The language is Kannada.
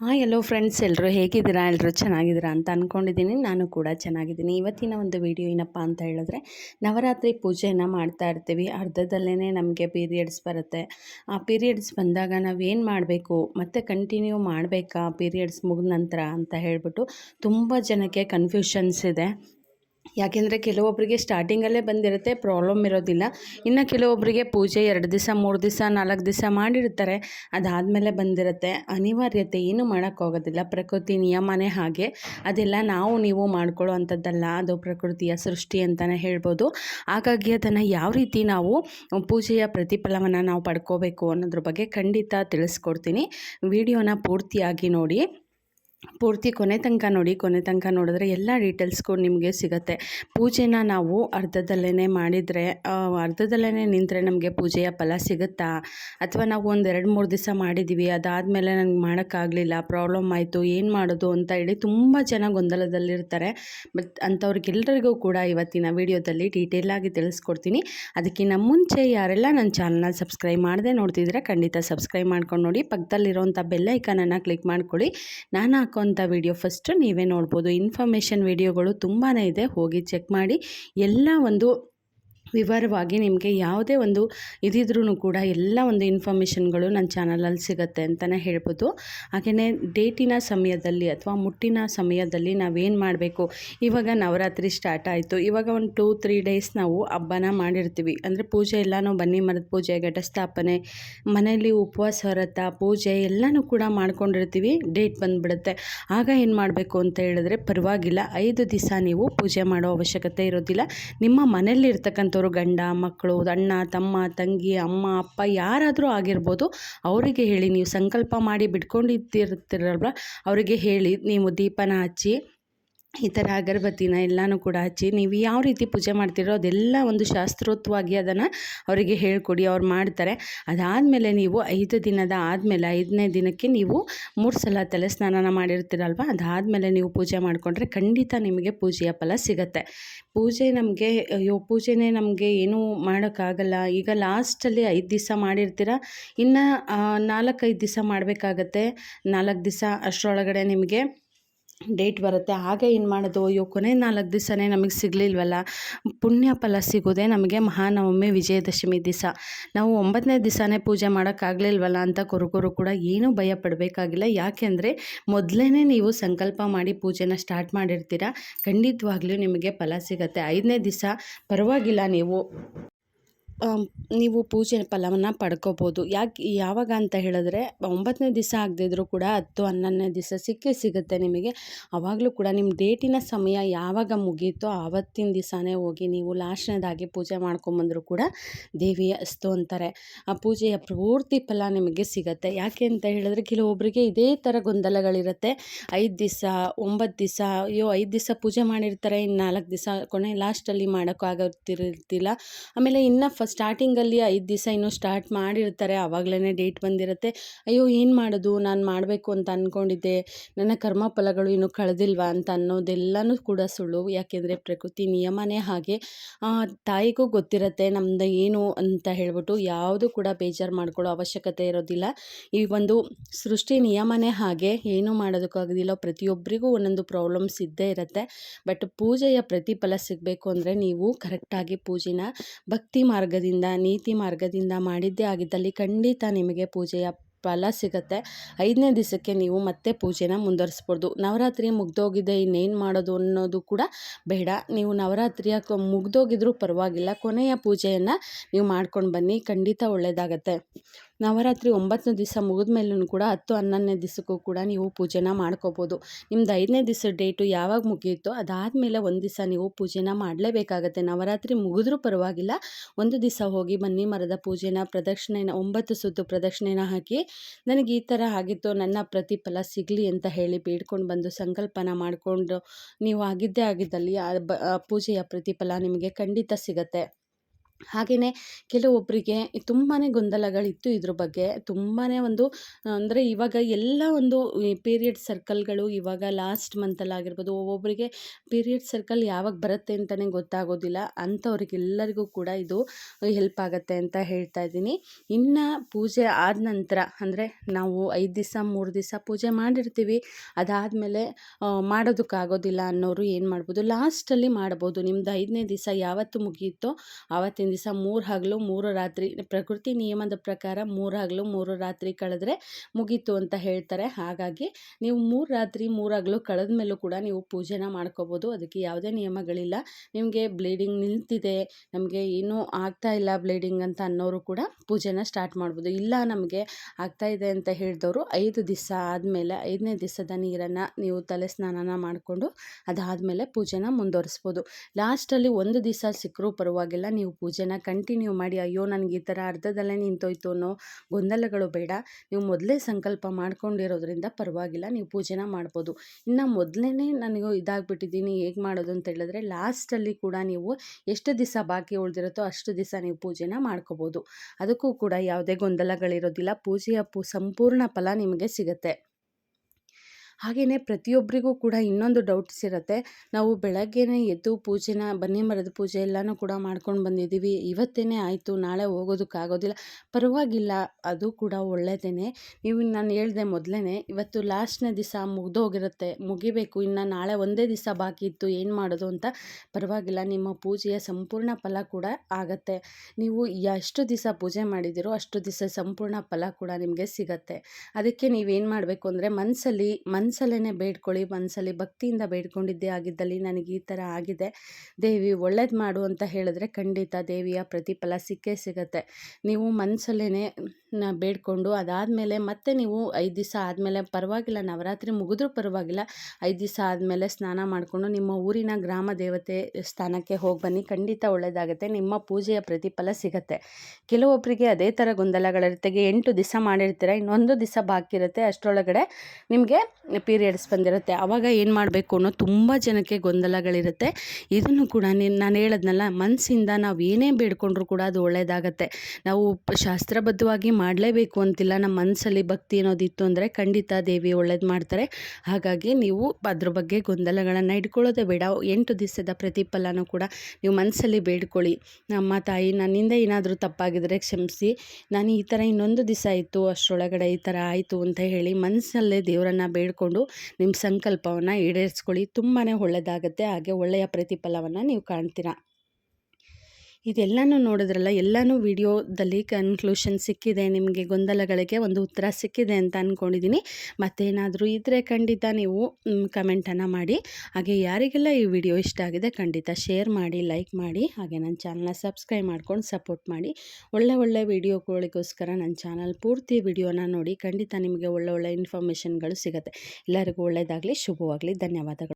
ಹಾಂ ಎಲ್ಲೋ ಫ್ರೆಂಡ್ಸ್ ಎಲ್ಲರೂ ಹೇಗಿದ್ದೀರಾ? ಎಲ್ಲರೂ ಚೆನ್ನಾಗಿದ್ದೀರಾ ಅಂತ ಅಂದ್ಕೊಂಡಿದ್ದೀನಿ ನಾನು ಕೂಡ ಚೆನ್ನಾಗಿದ್ದೀನಿ. ಇವತ್ತಿನ ಒಂದು ವಿಡಿಯೋ ಏನಪ್ಪ ಅಂತ ಹೇಳಿದ್ರೆ, ನವರಾತ್ರಿ ಪೂಜೆಯನ್ನು ಮಾಡ್ತಾ ಇರ್ತೀವಿ. ಅರ್ಧದಲ್ಲೇ ನಮಗೆ ಪೀರಿಯಡ್ಸ್ ಬರುತ್ತೆ. ಆ ಪೀರಿಯಡ್ಸ್ ಬಂದಾಗ ನಾವೇನು ಮಾಡಬೇಕು? ಮತ್ತು ಕಂಟಿನ್ಯೂ ಮಾಡಬೇಕಾ ಪೀರಿಯಡ್ಸ್ ಮುಗಿದ ನಂತರ ಅಂತ ಹೇಳಿಬಿಟ್ಟು ತುಂಬ ಜನಕ್ಕೆ ಕನ್ಫ್ಯೂಷನ್ಸ್ ಇದೆ. ಯಾಕೆಂದರೆ ಕೆಲವೊಬ್ಬರಿಗೆ ಸ್ಟಾರ್ಟಿಂಗಲ್ಲೇ ಬಂದಿರುತ್ತೆ ಪ್ರಾಬ್ಲಮ್ ಇರೋದಿಲ್ಲ. ಇನ್ನು ಕೆಲವೊಬ್ಬರಿಗೆ ಪೂಜೆ ಎರಡು ದಿವಸ, ಮೂರು ದಿವಸ, ನಾಲ್ಕು ದಿವಸ ಮಾಡಿರ್ತಾರೆ. ಅದಾದಮೇಲೆ ಬಂದಿರುತ್ತೆ. ಅನಿವಾರ್ಯತೆ, ಏನು ಮಾಡೋಕ್ಕಾಗೋದಿಲ್ಲ ಪ್ರಕೃತಿ ನಿಯಮನೇ ಹಾಗೆ. ಅದೆಲ್ಲ ನಾವು, ನೀವು ಮಾಡ್ಕೊಳ್ಳೋ ಅಂಥದ್ದಲ್ಲ ಅದು ಪ್ರಕೃತಿಯ ಸೃಷ್ಟಿ ಅಂತಲೇ ಹೇಳ್ಬೋದು. ಹಾಗಾಗಿ ಅದನ್ನು ಯಾವ ರೀತಿ ನಾವು ಪೂಜೆಯ ಪ್ರತಿಫಲವನ್ನು ನಾವು ಪಡ್ಕೋಬೇಕು ಅನ್ನೋದ್ರ ಬಗ್ಗೆ ಖಂಡಿತ ತಿಳಿಸ್ಕೊಡ್ತೀನಿ. ವಿಡಿಯೋನ ಪೂರ್ತಿಯಾಗಿ ನೋಡಿ. ಪೂರ್ತಿ ಕೊನೆ ತನಕ ನೋಡಿ, ಕೊನೆ ತನಕ ನೋಡಿದ್ರೆ ಎಲ್ಲ ಡೀಟೇಲ್ಸ್ಗೂ ನಿಮಗೆ ಸಿಗುತ್ತೆ. ಪೂಜೆನ ನಾವು ಅರ್ಧದಲ್ಲೇ ಮಾಡಿದರೆ ಅರ್ಧದಲ್ಲೇ ನಿಂತರೆ ನಮಗೆ ಪೂಜೆಯ ಫಲ ಸಿಗುತ್ತಾ? ಅಥವಾ ನಾವು ಒಂದು ಎರಡು ಮೂರು ದಿವಸ ಮಾಡಿದ್ದೀವಿ ಅದಾದಮೇಲೆ ನನಗೆ ಮಾಡೋಕ್ಕಾಗಲಿಲ್ಲ, ಪ್ರಾಬ್ಲಮ್ ಆಯಿತು, ಏನು ಮಾಡೋದು ಅಂತ ಹೇಳಿ ತುಂಬ ಜನ ಗೊಂದಲದಲ್ಲಿರ್ತಾರೆ. ಬಟ್ ಅಂಥವ್ರಿಗೆಲ್ಲರಿಗೂ ಕೂಡ ಇವತ್ತಿನ ವಿಡಿಯೋದಲ್ಲಿ ಡೀಟೇಲಾಗಿ ತಿಳಿಸ್ಕೊಡ್ತೀನಿ. ಅದಕ್ಕಿಂತ ಮುಂಚೆ ಯಾರೆಲ್ಲ ನನ್ನ ಚಾನಲ್ನ ಸಬ್ಸ್ಕ್ರೈಬ್ ಮಾಡದೆ ನೋಡ್ತಿದ್ರೆ ಖಂಡಿತ ಸಬ್ಸ್ಕ್ರೈಬ್ ಮಾಡ್ಕೊಂಡು ನೋಡಿ. ಪಕ್ಕದಲ್ಲಿರೋಂಥ ಬೆಲ್ಲೈಕನನ್ನು ಕ್ಲಿಕ್ ಮಾಡ್ಕೊಳ್ಳಿ. ನಾನು ಹಾಕೋಂಥ ವಿಡಿಯೋ ಫಸ್ಟು ನೀವೇ ನೋಡ್ಬೋದು. ಇನ್ಫಾರ್ಮೇಷನ್ ವೀಡಿಯೋಗಳು ತುಂಬಾ ಇದೆ. ಹೋಗಿ ಚೆಕ್ ಮಾಡಿ. ಎಲ್ಲ ಒಂದು ವಿವರವಾಗಿ ನಿಮಗೆ ಯಾವುದೇ ಒಂದು ಇದಿದ್ರೂ ಕೂಡ ಎಲ್ಲ ಒಂದು ಇನ್ಫಾರ್ಮೇಷನ್ಗಳು ನನ್ನ ಚಾನಲಲ್ಲಿ ಸಿಗುತ್ತೆ ಅಂತಲೇ ಹೇಳ್ಬೋದು. ಹಾಗೆಯೇ ಡೇಟಿನ ಸಮಯದಲ್ಲಿ ಅಥವಾ ಮುಟ್ಟಿನ ಸಮಯದಲ್ಲಿ ನಾವೇನು ಮಾಡಬೇಕು? ಇವಾಗ ನವರಾತ್ರಿ ಸ್ಟಾರ್ಟ್ ಆಯಿತು. ಇವಾಗ ಒಂದು ಟೂ ತ್ರೀ ಡೇಸ್ ನಾವು ಹಬ್ಬನ ಮಾಡಿರ್ತೀವಿ. ಅಂದರೆ ಪೂಜೆ ಎಲ್ಲನೂ ಬನ್ನಿ, ಮರದ ಪೂಜೆ, ಘಟಸ್ಥಾಪನೆ, ಮನೆಯಲ್ಲಿ ಉಪವಾಸ, ವ್ರತ, ಪೂಜೆ ಎಲ್ಲನೂ ಕೂಡ ಮಾಡ್ಕೊಂಡಿರ್ತೀವಿ. ಡೇಟ್ ಬಂದುಬಿಡುತ್ತೆ. ಆಗ ಏನು ಮಾಡಬೇಕು ಅಂತ ಹೇಳಿದ್ರೆ ಪರವಾಗಿಲ್ಲ. ಐದು ದಿವಸ ನೀವು ಪೂಜೆ ಮಾಡೋ ಅವಶ್ಯಕತೆ ಇರೋದಿಲ್ಲ. ನಿಮ್ಮ ಮನೆಯಲ್ಲಿರ್ತಕ್ಕಂಥ ಇರ್ತಕ್ಕಂಥವ್ರು ಗಂಡ, ಮಕ್ಕಳು, ಅಣ್ಣ, ತಮ್ಮ, ತಂಗಿ, ಅಮ್ಮ, ಅಪ್ಪ ಯಾರಾದರೂ ಆಗಿರ್ಬೋದು, ಅವರಿಗೆ ಹೇಳಿ, ನೀವು ಸಂಕಲ್ಪ ಮಾಡಿ ಬಿಟ್ಕೊಂಡಿದ್ದಿರ್ತೀರಲ್ವ ಅವರಿಗೆ ಹೇಳಿ, ನೀವು ದೀಪನ ಹಚ್ಚಿ ಈ ಥರ ಅಗರಬತ್ತಿನ ಎಲ್ಲನೂ ಕೂಡ ಹಚ್ಚಿ ನೀವು ಯಾವ ರೀತಿ ಪೂಜೆ ಮಾಡ್ತೀರೋ ಅದೆಲ್ಲ ಒಂದು ಶಾಸ್ತ್ರೋತ್ವಾಗಿ ಅದನ್ನು ಅವರಿಗೆ ಹೇಳಿಕೊಡಿ, ಅವ್ರು ಮಾಡ್ತಾರೆ. ಅದಾದಮೇಲೆ ನೀವು ಐದು ದಿನದ ಆದಮೇಲೆ, ಐದನೇ ದಿನಕ್ಕೆ ನೀವು ಮೂರು ಸಲ ತಲೆ ಸ್ನಾನ ಮಾಡಿರ್ತೀರಲ್ವ? ಅದಾದಮೇಲೆ ನೀವು ಪೂಜೆ ಮಾಡಿಕೊಂಡ್ರೆ ಖಂಡಿತ ನಿಮಗೆ ಪೂಜೆಯ ಫಲ ಸಿಗುತ್ತೆ. ಪೂಜೆ ನಮಗೆ, ಅಯ್ಯೋ, ಪೂಜೆನೇ ನಮಗೆ ಏನೂ ಮಾಡೋಕ್ಕಾಗಲ್ಲ. ಈಗ ಲಾಸ್ಟಲ್ಲಿ ಐದು ದಿವಸ ಮಾಡಿರ್ತೀರ? ಇನ್ನು ನಾಲ್ಕೈದು ದಿವಸ ಮಾಡಬೇಕಾಗತ್ತೆ. ನಾಲ್ಕು ದಿವಸ ಅಷ್ಟರೊಳಗಡೆ ನಿಮಗೆ ಡೇಟ್ ಬರುತ್ತೆ. ಆಗ ಏನು ಮಾಡೋದು? ಅಯ್ಯೋ, ಕೊನೆ ನಾಲ್ಕು ದಿವಸನೇ ನಮಗೆ ಸಿಗಲಿಲ್ವಲ್ಲ? ಪುಣ್ಯ ಫಲ ಸಿಗೋದೇ ನಮಗೆ ಮಹಾನವಮಿ, ವಿಜಯದಶಮಿ ದಿವಸ. ನಾವು ಒಂಬತ್ತನೇ ದಿವಸನೇ ಪೂಜೆ ಮಾಡೋಕ್ಕಾಗಲಿಲ್ವಲ್ಲ ಅಂತ ಕುರುಕುರು ಕೂಡ ಏನೂ ಭಯ ಪಡಬೇಕಾಗಿಲ್ಲ ಯಾಕೆಂದರೆ ಮೊದಲೇ ನೀವು ಸಂಕಲ್ಪ ಮಾಡಿ ಪೂಜೆನ ಸ್ಟಾರ್ಟ್ ಮಾಡಿರ್ತೀರ. ಖಂಡಿತವಾಗ್ಲೂ ನಿಮಗೆ ಫಲ ಸಿಗುತ್ತೆ. ಐದನೇ ದಿವಸ ಪರವಾಗಿಲ್ಲ ನೀವು. ನೀವು ಪೂಜೆ ಫಲವನ್ನು ಪಡ್ಕೋಬೋದು. ಯಾಕೆ, ಯಾವಾಗ ಅಂತ ಹೇಳಿದ್ರೆ ಒಂಬತ್ತನೇ ದಿವಸ ಆಗದಿದ್ರೂ ಕೂಡ ಹತ್ತು ಹನ್ನೊಂದನೇ ದಿವಸ ಸಿಕ್ಕೇ ಸಿಗುತ್ತೆ ನಿಮಗೆ. ಆವಾಗಲೂ ಕೂಡ ನಿಮ್ಮ ಡೇಟಿನ ಸಮಯ ಯಾವಾಗ ಮುಗಿಯುತ್ತೋ ಆವತ್ತಿನ ದಿವಸನೇ ಹೋಗಿ ನೀವು ಲಾಸ್ಟ್ನೇದಾಗಿ ಪೂಜೆ ಮಾಡ್ಕೊಂಬಂದರೂ ಕೂಡ ದೇವಿಯ ಅಸ್ತು ಅಂತಾರೆ. ಆ ಪೂಜೆಯ ಪೂರ್ತಿ ಫಲ ನಿಮಗೆ ಸಿಗುತ್ತೆ. ಯಾಕೆ ಅಂತ ಹೇಳಿದ್ರೆ ಕೆಲವೊಬ್ಬರಿಗೆ ಇದೇ ಥರ ಗೊಂದಲಗಳಿರುತ್ತೆ. ಐದು ದಿವಸ, ಒಂಬತ್ತು ದಿವಸ, ಅಯ್ಯೋ, ಐದು ದಿವಸ ಪೂಜೆ ಮಾಡಿರ್ತಾರೆ ಇನ್ನು ನಾಲ್ಕು ದಿವಸ ಕೊನೆ ಲಾಸ್ಟಲ್ಲಿ ಮಾಡೋಕ್ಕಾಗತ್ತಿರ್ತಿಲ್ಲ ಆಮೇಲೆ ಇನ್ನು ಫಸ್ಟ್ ಸ್ಟಾರ್ಟಿಂಗಲ್ಲಿ ಐದು ದಿವಸ ಇನ್ನೂ ಸ್ಟಾರ್ಟ್ ಮಾಡಿರ್ತಾರೆ ಆವಾಗಲೇ ಡೇಟ್ ಬಂದಿರುತ್ತೆ. ಅಯ್ಯೋ, ಏನು ಮಾಡೋದು? ನಾನು ಮಾಡಬೇಕು ಅಂತ ಅಂದ್ಕೊಂಡಿದ್ದೆ ನನ್ನ ಕರ್ಮ ಫಲಗಳು ಇನ್ನೂ ಕಳೆದಿಲ್ವಾ ಅಂತ ಅನ್ನೋದೆಲ್ಲನೂ ಕೂಡ ಸುಳ್ಳು. ಯಾಕೆಂದರೆ ಪ್ರಕೃತಿ ನಿಯಮನೇ ಹಾಗೆ. ತಾಯಿಗೂ ಗೊತ್ತಿರುತ್ತೆ ನಮ್ಮದು ಏನು ಅಂತ ಹೇಳ್ಬಿಟ್ಟು ಯಾವುದು ಕೂಡ ಬೇಜಾರು ಮಾಡ್ಕೊಳ್ಳೋ ಅವಶ್ಯಕತೆ ಇರೋದಿಲ್ಲ. ಈ ಒಂದು ಸೃಷ್ಟಿ ನಿಯಮನೇ ಹಾಗೆ. ಏನೂ ಮಾಡೋದಕ್ಕಾಗೋದಿಲ್ಲ. ಪ್ರತಿಯೊಬ್ಬರಿಗೂ ಒಂದೊಂದು ಪ್ರಾಬ್ಲಮ್ಸ್ ಇದ್ದೇ ಇರುತ್ತೆ. ಬಟ್ ಪೂಜೆಯ ಪ್ರತಿಫಲ ಸಿಗಬೇಕು ಅಂದರೆ ನೀವು ಕರೆಕ್ಟಾಗಿ ಪೂಜೆನ ಭಕ್ತಿ ಮಾರ್ಗ ಮಾರ್ಗದಿಂದ, ನೀತಿ ಮಾರ್ಗದಿಂದ ಮಾಡಿದ್ದೇ ಆಗಿದ್ದಲ್ಲಿ ಖಂಡಿತ ನಿಮಗೆ ಪೂಜೆಯ ಫಲ ಸಿಗುತ್ತೆ. ಐದನೇ ದಿವಸಕ್ಕೆ ನೀವು ಮತ್ತೆ ಪೂಜೆನ ಮುಂದುವರಿಸ್ಬೋದು. ನವರಾತ್ರಿ ಮುಗ್ದೋಗಿದೆ, ಇನ್ನೇನು ಮಾಡೋದು ಅನ್ನೋದು ಕೂಡ ಬೇಡ. ನೀವು ನವರಾತ್ರಿಯ ಮುಗ್ದೋಗಿದ್ರೂ ಪರವಾಗಿಲ್ಲ. ಕೊನೆಯ ಪೂಜೆಯನ್ನು ನೀವು ಮಾಡ್ಕೊಂಡು ಬನ್ನಿ. ಖಂಡಿತ ಒಳ್ಳೆಯದಾಗತ್ತೆ ನವರಾತ್ರಿ ಒಂಬತ್ತನೇ ದಿವಸ ಮುಗಿದ ಮೇಲೂ ಕೂಡ ಹತ್ತು ಹನ್ನೊಂದನೇ ದಿವಸಕ್ಕೂ ಕೂಡ ನೀವು ಪೂಜೆನ ಮಾಡ್ಕೋಬೋದು. ನಿಮ್ದು ಐದನೇ ದಿವಸ ಡೇಟು ಯಾವಾಗ ಮುಗಿಯುತ್ತೋ ಅದಾದಮೇಲೆ ಒಂದು ದಿವಸ ನೀವು ಪೂಜೆನ ಮಾಡಲೇಬೇಕಾಗತ್ತೆ. ನವರಾತ್ರಿ ಮುಗಿದ್ರೂ ಪರವಾಗಿಲ್ಲ. ಒಂದು ದಿವಸ ಹೋಗಿ ಬನ್ನಿ ಮರದ ಪೂಜೆನ, ಪ್ರದಕ್ಷಿಣೆನ, ಒಂಬತ್ತು ಸುತ್ತು ಪ್ರದಕ್ಷಿಣೆನ ಹಾಕಿ ನನಗೆ ಈ ಥರ ಆಗಿತ್ತು ನನ್ನ ಪ್ರತಿಫಲ ಸಿಗಲಿ ಅಂತ ಹೇಳಿ ಬೇಡ್ಕೊಂಡು ಬಂದು ಸಂಕಲ್ಪನ ಮಾಡಿಕೊಂಡು ನೀವು ಆಗಿದ್ದೇ ಆಗಿದ್ದಲ್ಲಿ ಆ ಪೂಜೆಯ ಪ್ರತಿಫಲ ನಿಮಗೆ ಖಂಡಿತ ಸಿಗತ್ತೆ. ಹಾಗೆಯೇ ಕೆಲವೊಬ್ಬರಿಗೆ ತುಂಬಾ ಗೊಂದಲಗಳಿತ್ತು ಇದ್ರ ಬಗ್ಗೆ. ತುಂಬಾ ಒಂದು, ಅಂದರೆ ಇವಾಗ ಎಲ್ಲ ಒಂದು ಪೀರಿಯಡ್ ಸರ್ಕಲ್ಗಳು ಇವಾಗ ಲಾಸ್ಟ್ ಮಂತಲ್ಲಾಗಿರ್ಬೋದು ಒಬ್ಬೊಬ್ಬರಿಗೆ ಪೀರಿಯಡ್ ಸರ್ಕಲ್ ಯಾವಾಗ ಬರುತ್ತೆ ಅಂತಲೇ ಗೊತ್ತಾಗೋದಿಲ್ಲ. ಅಂಥವ್ರಿಗೆಲ್ಲರಿಗೂ ಕೂಡ ಇದು ಹೆಲ್ಪ್ ಆಗುತ್ತೆ ಅಂತ ಹೇಳ್ತಾ ಇದ್ದೀನಿ. ಇನ್ನು ಪೂಜೆ ಆದ ನಂತರ, ಅಂದರೆ ನಾವು ಐದು ದಿವಸ ಮೂರು ದಿವಸ ಪೂಜೆ ಮಾಡಿರ್ತೀವಿ. ಅದಾದಮೇಲೆ ಮಾಡೋದಕ್ಕಾಗೋದಿಲ್ಲ ಅನ್ನೋರು ಏನು ಮಾಡ್ಬೋದು? ಲಾಸ್ಟಲ್ಲಿ ಮಾಡ್ಬೋದು. ನಿಮ್ದು ಐದನೇ ದಿವಸ ಯಾವತ್ತು ಮುಗಿಯುತ್ತೋ ಆವತ್ತಿನ ದಿವಸ ಮೂರು ಹಗಲು, ಮೂರು ರಾತ್ರಿ. ಪ್ರಕೃತಿ ನಿಯಮದ ಪ್ರಕಾರ ಮೂರು ಹಗಲು, ಮೂರು ರಾತ್ರಿ ಕಳೆದ್ರೆ ಮುಗೀತು ಅಂತ ಹೇಳ್ತಾರೆ. ಹಾಗಾಗಿ ನೀವು ಮೂರು ರಾತ್ರಿ, ಮೂರು ಹಗಲು ಕಳೆದ ಮೇಲೂ ಕೂಡ ನೀವು ಪೂಜೆನ ಮಾಡ್ಕೋಬೋದು. ಅದಕ್ಕೆ ಯಾವುದೇ ನಿಯಮಗಳಿಲ್ಲ. ನಿಮಗೆ ಬ್ಲೀಡಿಂಗ್ ನಿಂತಿದೆ, ನಮಗೆ ಏನೂ ಆಗ್ತಾ ಇಲ್ಲ ಬ್ಲೀಡಿಂಗ್ ಅಂತ ಅನ್ನೋರು ಕೂಡ ಪೂಜೆನ ಸ್ಟಾರ್ಟ್ ಮಾಡ್ಬೋದು. ಇಲ್ಲ ನಮಗೆ ಆಗ್ತಾ ಇದೆ ಅಂತ ಹೇಳಿದವರು ಐದು ದಿವಸ ಆದಮೇಲೆ, ಐದನೇ ದಿವಸದ ನೀರನ್ನು ನೀವು ತಲೆ ಸ್ನಾನನ ಮಾಡಿಕೊಂಡು ಅದಾದಮೇಲೆ ಪೂಜೆನ ಮುಂದುವರಿಸ್ಬೋದು. ಲಾಸ್ಟಲ್ಲಿ ಒಂದು ದಿವಸ ಸಿಕ್ಕರೂ ಪರವಾಗಿಲ್ಲ, ನೀವು ಪೂಜೆನ ಕಂಟಿನ್ಯೂ ಮಾಡಿ, ಅಯ್ಯೋ, ನನಗೆ ಈ ಥರ ಅರ್ಧದಲ್ಲೇ ನಿಂತೋಯ್ತು ಅನ್ನೋ ಗೊಂದಲಗಳು ಬೇಡ. ನೀವು ಮೊದಲೇ ಸಂಕಲ್ಪ ಮಾಡ್ಕೊಂಡಿರೋದ್ರಿಂದ ಪರವಾಗಿಲ್ಲ, ನೀವು ಪೂಜೆನ ಮಾಡ್ಬೋದು. ಇನ್ನು ಮೊದಲೇ ನನಗೂ ಇದಾಗ್ಬಿಟ್ಟಿದ್ದೀನಿ ಹೇಗೆ ಮಾಡೋದು ಅಂತ ಹೇಳಿದ್ರೆ, ಲಾಸ್ಟಲ್ಲಿ ಕೂಡ ನೀವು ಎಷ್ಟು ದಿವಸ ಬಾಕಿ ಉಳಿದಿರುತ್ತೋ ಅಷ್ಟು ದಿವಸ ನೀವು ಪೂಜೆನ ಮಾಡ್ಕೋಬೋದು. ಅದಕ್ಕೂ ಕೂಡ ಯಾವುದೇ ಗೊಂದಲಗಳಿರೋದಿಲ್ಲ. ಪೂಜೆಯ ಪು, ಸಂಪೂರ್ಣ ಫಲ ನಿಮಗೆ ಸಿಗುತ್ತೆ. ಹಾಗೆಯೇ ಪ್ರತಿಯೊಬ್ಬರಿಗೂ ಕೂಡ ಇನ್ನೊಂದು ಡೌಟ್ಸ್ ಇರುತ್ತೆ. ನಾವು ಬೆಳಗ್ಗೆನೇ ಎದ್ದು ಪೂಜೆನ, ಬನ್ನಿ ಮರದ ಪೂಜೆ ಎಲ್ಲನೂ ಕೂಡ ಮಾಡ್ಕೊಂಡು ಬಂದಿದ್ದೀವಿ. ಇವತ್ತೇ ಆಯಿತು, ನಾಳೆ ಹೋಗೋದಕ್ಕಾಗೋದಿಲ್ಲ. ಪರವಾಗಿಲ್ಲ, ಅದು ಕೂಡ ಒಳ್ಳೆಯದೇ ನೀವು ನಾನು ಹೇಳಿದೆ ಮೊದಲೇ ಇವತ್ತು ಲಾಸ್ಟ್ನೇ ದಿವಸ ಮುಗ್ದೋಗಿರುತ್ತೆ. ಮುಗಿಬೇಕು, ಇನ್ನು ನಾಳೆ ಒಂದೇ ದಿವಸ ಬಾಕಿ ಇತ್ತು, ಏನು ಮಾಡೋದು ಅಂತ. ಪರವಾಗಿಲ್ಲ, ನಿಮ್ಮ ಪೂಜೆಯ ಸಂಪೂರ್ಣ ಫಲ ಕೂಡ ಆಗತ್ತೆ. ನೀವು ಎಷ್ಟು ದಿವಸ ಪೂಜೆ ಮಾಡಿದಿರೋ ಅಷ್ಟು ದಿವಸ ಸಂಪೂರ್ಣ ಫಲ ಕೂಡ ನಿಮಗೆ ಸಿಗತ್ತೆ. ಅದಕ್ಕೆ ನೀವೇನು ಮಾಡಬೇಕು ಅಂದರೆ ಮನಸ್ಸಲ್ಲಿ ಮನ್ ಮನಸಲ್ಲೇ ಬೇಡ್ಕೊಳ್ಳಿ ಮನಸ್ಸಲ್ಲಿ ಭಕ್ತಿಯಿಂದ ಬೇಡ್ಕೊಂಡಿದ್ದೇ ಆಗಿದ್ದಲ್ಲಿ ನನಗೆ ಈ ಥರ ಆಗಿದೆ. ದೇವಿ ಒಳ್ಳೇದು ಮಾಡು ಅಂತ ಹೇಳಿದ್ರೆ ಖಂಡಿತ ದೇವಿಯ ಪ್ರತಿಫಲ ಸಿಕ್ಕೇ ಸಿಗುತ್ತೆ. ನೀವು ಮನಸ್ಸಲ್ಲೇ ಬೇಡ್ಕೊಂಡು ಅದಾದಮೇಲೆ ಮತ್ತೆ ನೀವು ಐದು ದಿವಸ ಆದಮೇಲೆ ಪರವಾಗಿಲ್ಲ, ನವರಾತ್ರಿ ಮುಗಿದ್ರೂ ಪರವಾಗಿಲ್ಲ, ಐದು ದಿವಸ ಆದಮೇಲೆ ಸ್ನಾನ ಮಾಡಿಕೊಂಡು ನಿಮ್ಮ ಊರಿನ ಗ್ರಾಮ ದೇವತೆ ಸ್ಥಾನಕ್ಕೆ ಹೋಗಿ ಬನ್ನಿ. ಖಂಡಿತ ಒಳ್ಳೆಯದಾಗುತ್ತೆ ನಿಮ್ಮ ಪೂಜೆಯ ಪ್ರತಿಫಲ ಸಿಗುತ್ತೆ. ಕೆಲವೊಬ್ಬರಿಗೆ ಅದೇ ಥರ ಗೊಂದಲಗಳಿರುತ್ತೆ. ಎಂಟು ದಿವಸ ಮಾಡಿರ್ತೀರ, ಇನ್ನೊಂದು ದಿವಸ ಬಾಕಿ ಇರುತ್ತೆ ಅಷ್ಟರೊಳಗಡೆ ನಿಮಗೆ ಪೀರಿಯಡ್ಸ್ ಬಂದಿರುತ್ತೆ. ಆವಾಗ ಏನು ಮಾಡಬೇಕು ಅನ್ನೋ ತುಂಬ ಜನಕ್ಕೆ ಗೊಂದಲಗಳಿರುತ್ತೆ. ಇದನ್ನು ಕೂಡ ನೀನು ಹೇಳದ್ನಲ್ಲ ಮನಸ್ಸಿಂದ ನಾವು ಏನೇ ಬೇಡ್ಕೊಂಡ್ರೂ ಕೂಡ ಅದು ಒಳ್ಳೆಯದಾಗತ್ತೆ ನಾವು ಶಾಸ್ತ್ರಬದ್ಧವಾಗಿ ಮಾಡಲೇಬೇಕು ಅಂತಿಲ್ಲ ನಮ್ಮ ಮನಸ್ಸಲ್ಲಿ ಭಕ್ತಿ ಅನ್ನೋದಿತ್ತು ಅಂದರೆ ಖಂಡಿತ ದೇವಿ ಒಳ್ಳೇದು ಮಾಡ್ತಾರೆ. ಹಾಗಾಗಿ ನೀವು ಅದ್ರ ಬಗ್ಗೆ ಗೊಂದಲಗಳನ್ನು ಇಟ್ಕೊಳ್ಳೋದೇ ಬೇಡ. ಎಂಟು ದಿವಸದ ಪ್ರತಿಫಲನೂ ಕೂಡ ನೀವು ಮನಸ್ಸಲ್ಲಿ ಬೇಡ್ಕೊಳ್ಳಿ. ನಮ್ಮ ತಾಯಿ ನನ್ನಿಂದ ಏನಾದರೂ ತಪ್ಪಾಗಿದ್ದರೆ ಕ್ಷಮಿಸಿ. ನಾನು ಈ ಥರ ಇನ್ನೊಂದು ದಿವಸ ಆಯಿತು ಅಷ್ಟರೊಳಗಡೆ ಈ ಥರ ಆಯಿತು ಅಂತ ಹೇಳಿ ಮನಸ್ಸಲ್ಲೇ ದೇವರನ್ನು ಬೇಡ್ಕೊಂಡು ನಿಮ್ಮ ಸಂಕಲ್ಪವನ್ನು ಈಡೇರಿಸ್ಕೊಳ್ಳಿ. ತುಂಬಾ ಒಳ್ಳೆಯದಾಗುತ್ತೆ ಹಾಗೆ ಒಳ್ಳೆಯ ಪ್ರತಿಫಲವನ್ನು ನೀವು ಕಾಣ್ತೀರಾ? ಇದೆಲ್ಲನೂ ನೋಡಿದ್ರಲ್ಲ, ಎಲ್ಲನೂ ವಿಡಿಯೋದಲ್ಲಿ ಕನ್ಕ್ಲೂಷನ್ ಸಿಕ್ಕಿದೆ, ನಿಮಗೆ ಗೊಂದಲಗಳಿಗೆ ಒಂದು ಉತ್ತರ ಸಿಕ್ಕಿದೆ ಅಂತ ಅಂದ್ಕೊಂಡಿದ್ದೀನಿ ಮತ್ತೇನಾದರೂ ಇದ್ದರೆ ಖಂಡಿತ ನೀವು ಕಮೆಂಟನ್ನು ಮಾಡಿ. ಹಾಗೆ ಯಾರಿಗೆಲ್ಲ ಈ ವಿಡಿಯೋ ಇಷ್ಟ ಆಗಿದೆ ಖಂಡಿತ ಶೇರ್ ಮಾಡಿ ಲೈಕ್ ಮಾಡಿ, ಹಾಗೆ ನನ್ನ ಚಾನಲ್ನ ಸಬ್ಸ್ಕ್ರೈಬ್ ಮಾಡ್ಕೊಂಡು ಸಪೋರ್ಟ್ ಮಾಡಿ. ಒಳ್ಳೆ ಒಳ್ಳೆ ವಿಡಿಯೋಗಳಿಗೋಸ್ಕರ ನನ್ನ ಚಾನಲ್ ಪೂರ್ತಿ ವಿಡಿಯೋನ ನೋಡಿ ಖಂಡಿತ ನಿಮಗೆ ಒಳ್ಳೆ ಒಳ್ಳೆ ಇನ್ಫಾರ್ಮೇಷನ್ಗಳು ಸಿಗುತ್ತೆ. ಎಲ್ಲರಿಗೂ ಒಳ್ಳೆಯದಾಗಲಿ ಶುಭವಾಗಲಿ, ಧನ್ಯವಾದಗಳು.